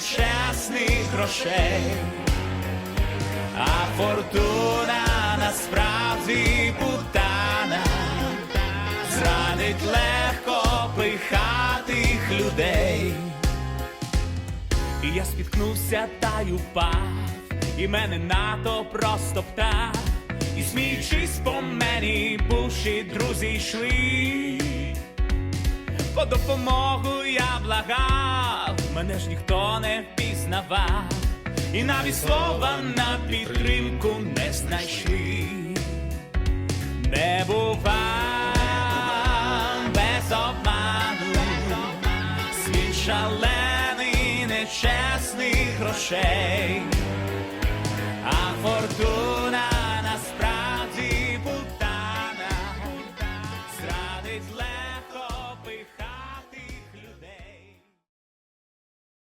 нечесних грошей, а фортуна насправді путана, зранить легко пихатих людей. І я спіткнувся та й упав, і мене нато просто птав, і сміючись по мені, бувші друзі йшли. По допомогу я благав, мене ж ніхто не впізнавав, і навіть слова на підтримку не знайшли, не бува без обману, світ шалений, нечесних грошей, а фортуна насправді путана, зрадить легко.